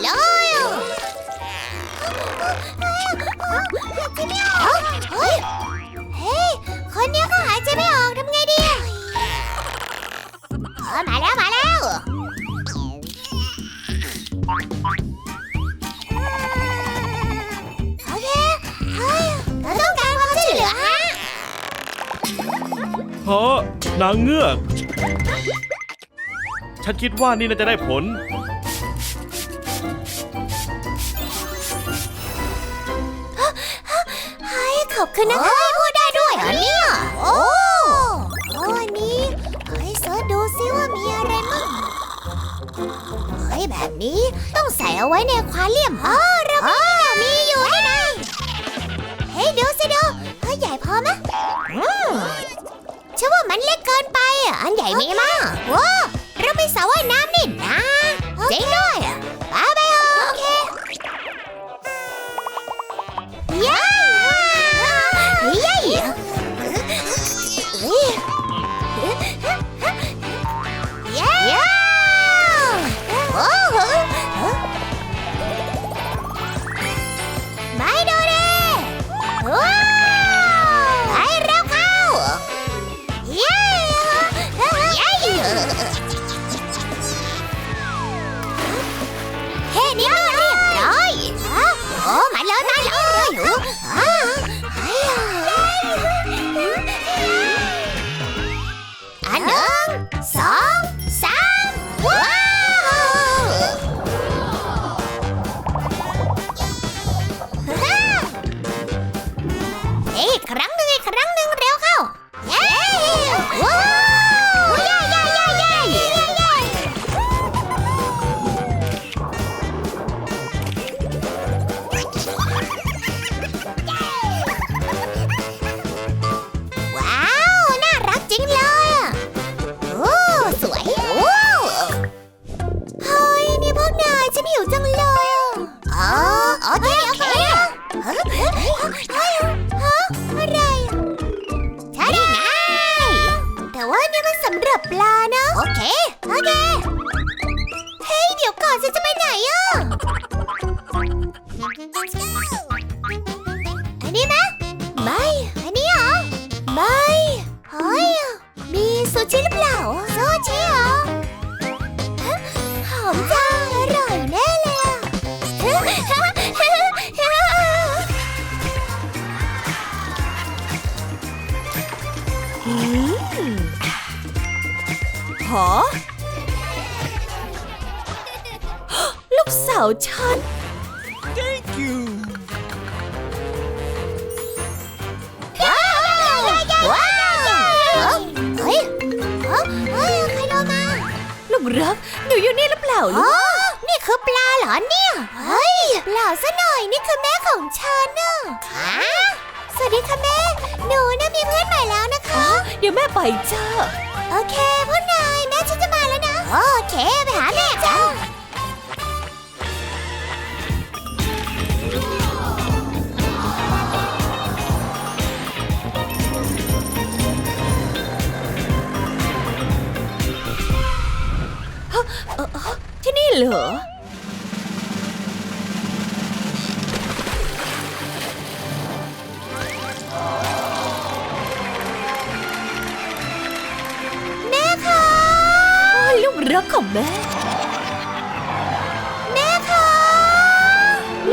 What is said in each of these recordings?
เลเต็มไมดเลยอะเฮ้ยเฮ้ยคนเนี้ยเขาหายใจไม่ออกทำไงดีเออมาแล้วมาแล้วโอเคเฮ้ยเราต้องการความช่วยเหลือฮะเพราะนางเงือก ฉันคิดว่านี่น่าจะได้ผล อบคุณนะคะพูดได้ด้วยเหรอเนี่ย โอ้โอ้อันนี้เฮ้ยเสิร์ชดูซิว่ามีอะไรมั่งเฮ้ยแบบนี้ต้องใส่เอาไว้ในควาเลียมอ๋อเรามีมีอยู่นี่นะเฮ้ยดูสิดูเฮ้ยใหญ่พอไหมอืมฉันว่ามันเล็กเกินไปอะอันใหญ่มีมั้งว้าเราไปสระว่ายน้ำนี่นะเจ๋งด้วยอะไปไปเถอะโอเคเย้ ซูชิหรือเปล่าซูชิเหรอฮะหอมจังอร่อยแน่เลยอะหอลูกสาวฉัน ลูกรัก หนูอยู่นี่หรือเปล่าอ๋ลูอกนี่คือปลาเหรอเนี่ย เฮ้ยเปล่าซะหน่อยนี่คือแม่ของฉันน่ะฮะสวัสดีค่ะแม่ หนูน่ะมีเพื่อนใหม่แล้วนะคะ เดี๋ยวแม่ไปจ้า โอเคพวกนายแม่ฉันจะมาแล้วนะ โอเคไปหาแม่จ้า ที่นี่เหรอ แม่คะโอ้ยลูกรักของแม่ แม่คะ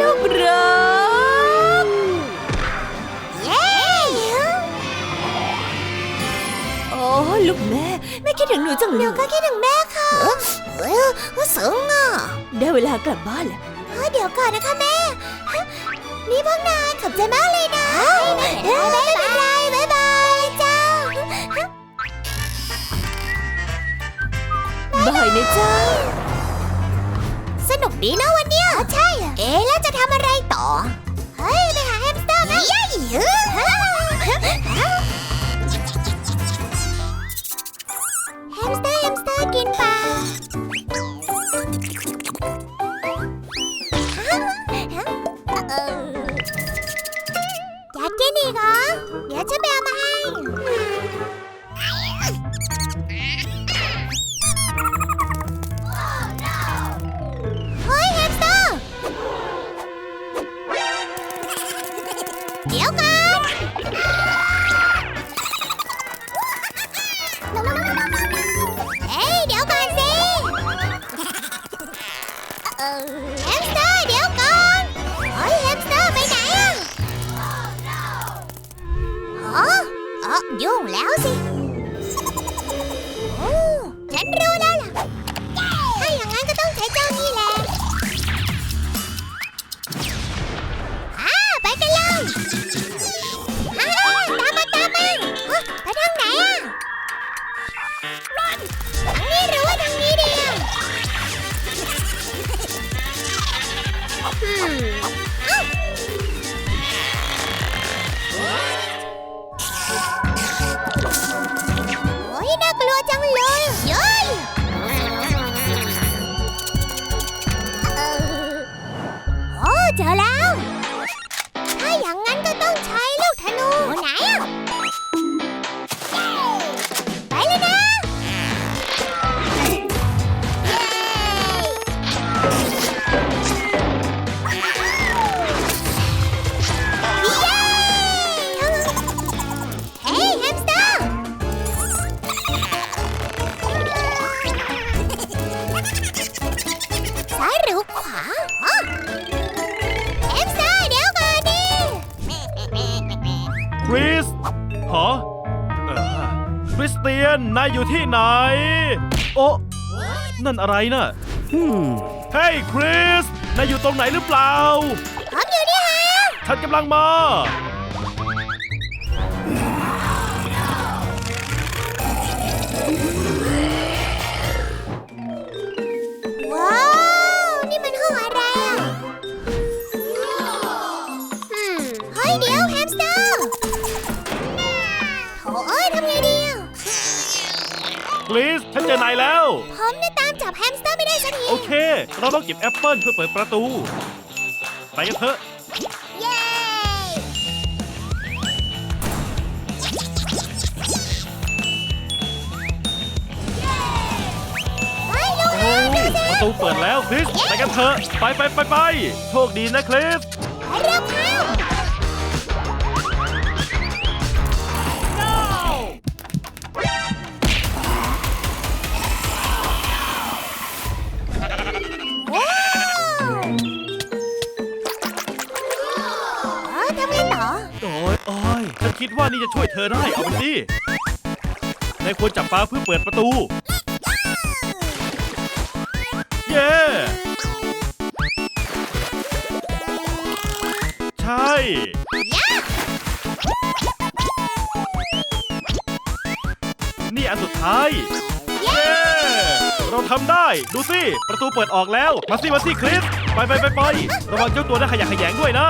ลูกรัก เย้ โอ้ลูกแม่ แม่คิดถึงหนูจังหเลนูยก็คิดถึงแม่ เออสูงอะได้เวลากลับบ้านแล้วเดี๋ยวก่อนนะคะแม่ นี่พวกนายขอบใจมากเลยนะไม่เป็นไรบายบาจ้าบายนะจ้าสนุกดีนะวันเนี้ยใช่ เอ๊แล้วจะทำอะไรต่อ เฮ้ย ไปหาแฮมสเตอร์ไหมเย้ เอออยากกิน ยุ่งแล้วสิ นนายอยู่ที่ไหน โอ้นั่นอะไรน่ะฮึมเฮ้ยคริส นายอยู่ตรงไหนหรือเปล่า ผมอยู่นี่ฮะ ฉันกำลังมา ผมเนี่ยตามจับแฮมสเตอร์ไม่ได้สักที โอเค เราต้องเก็บแอปเปิลเพื่อเปิดประตู ไปกันเถอะ เย้ เฮ้ยเร็วโอ้ๆเร็วๆประตูเปิดแล้วคริส ไปกันเถอะ ไปไปไปไปโชคดีนะคริส คิดว่านี่จะช่วยเธอได้ เอาไปสินายควรจับปลาเพื่อเปิดประตู เย้ ใช่ นี่อันสุดท้าย เย้ เราทำได้ ดูสิ ประตูเปิดออกแล้ว มาสิมาสิคริส ไปไปไปไประวังเจ้าตัวน่าขยะแขยงด้วยนะ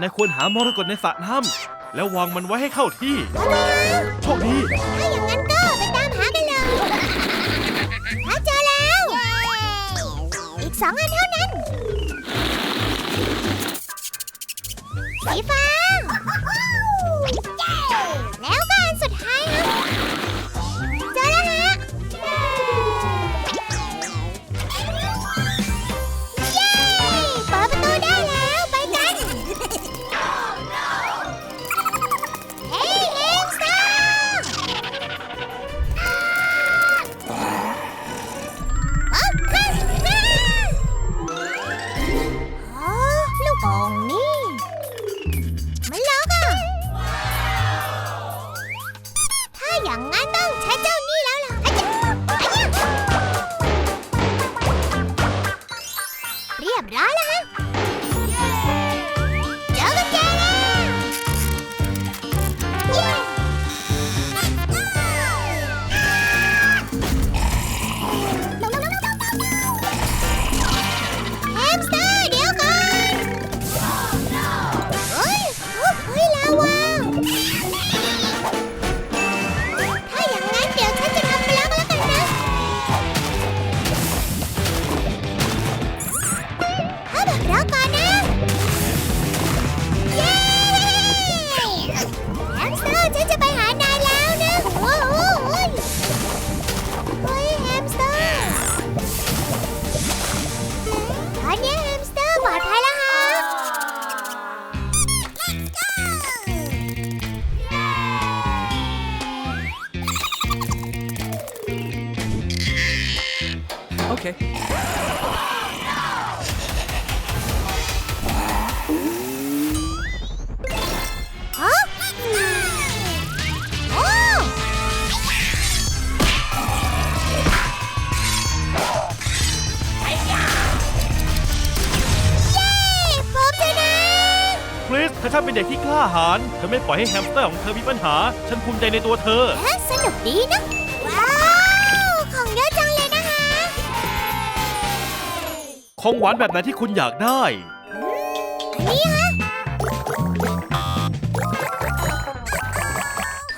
นายควรหามรกตในสระน้ำแล้ววางมันไว้ให้เข้าที่ โชคดี ถ้าอย่างนั้นก็ไปตามหากันเลยหาเจอแล้ว อีกสองอันเท่านั้น สีฟ้า คริสเธอช่างเป็นเด็กที่กล้าหาญเธอไม่ปล่อยให้แฮมสเตอร์ของเธอมีปัญหา ฉันภูมิใจในตัวเธอ เอ๊ะสนุกดีนะ ว้าว ของเยอะจังเลยนะคะ ของหวานแบบไหนที่คุณอยากได้ อันนี้ฮะ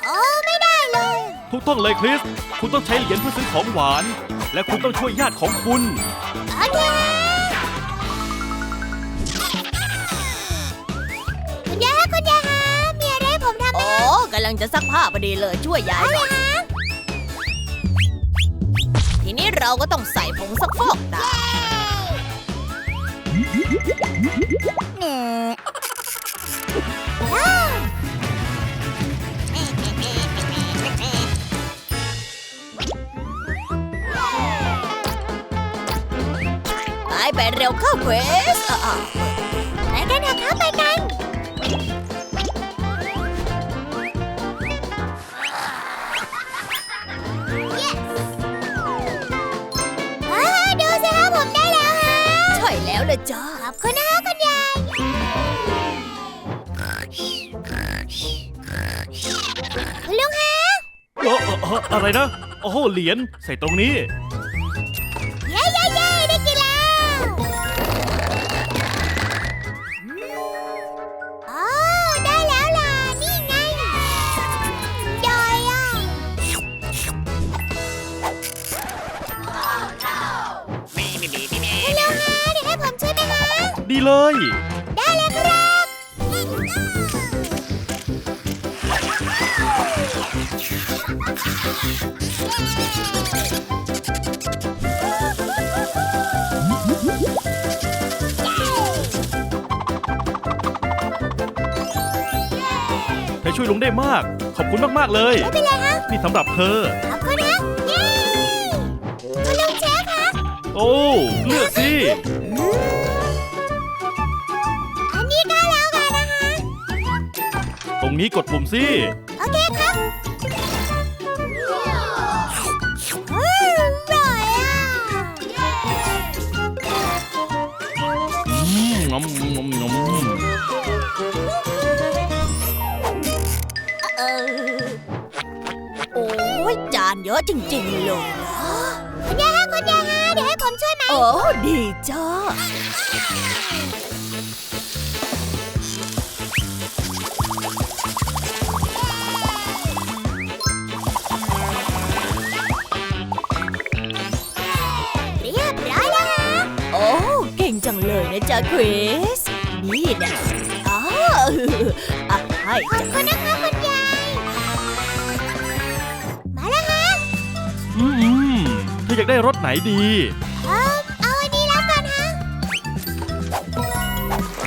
โอ้ไม่ได้เลย ถูกต้องเลยคริส คุณต้องใช้เหรียญเพื่อซื้อของหวาน และคุณต้องช่วยญาติของคุณ โอเค งจะซักผ้าพอดีเลยช่วยยายหน่อยฮะทีนี้เราก็ต้องใส่ผงซักฟอกตามว้าวไปไปเร็วเข้าเควส จ้าขอบคุณนะคะคุณยายคุณลุงฮะเออเออเอออะไรนะ โอ้โหเหรียญใส่ตรงนี้ ดีเลย ได้เลยครับเธอช่วยลุงได้มาก ขอบคุณมาก ๆ เลย ไม่เป็นไรฮะนี่สำหรับเธอ ขอบคุณนะเย้คุณลุงเชฟคะโอ้ เลือกสิ รงนี้กดปุ่มสิ โอเคครับอืมอร่อยอะอืมงอมงอมงอมเออโอ้ยจานเยอะจริงๆเลยนะคุณยายฮะคุณยายฮะเดี๋ยวให้ผมช่วยไหมโอ้ดีจ้า นะจ๊ะคริส นี่นะอ้าวอะให้ขอบคุณนะคะคุณยาย มาแล้วฮะอืมอืมเธออยากได้รถไหนดี เออเอาอันนี้แล้วกันฮะ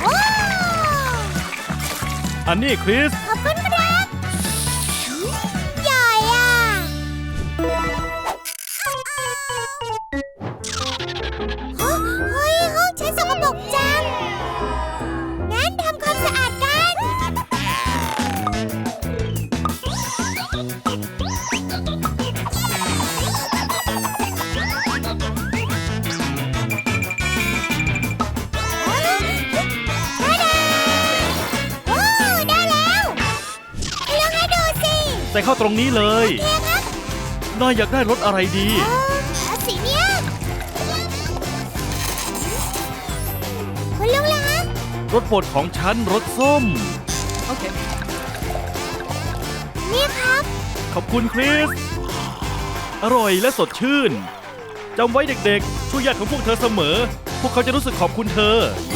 ว้าวอันนี้คริส ขอบคุณ สิใส่เข้าตรงนี้เลยเองครับนายอยากได้รถอะไรดีเออเอาสีเนี้ยคุณลุงล่ะฮะรถโปรดของฉันรถส้ม โอเค นี่ครับ ขอบคุณคริส อร่อยและสดชื่นจำไว้เด็กๆช่วยญาติของพวกเธอเสมอ พวกเขาจะรู้สึกขอบคุณเธอดี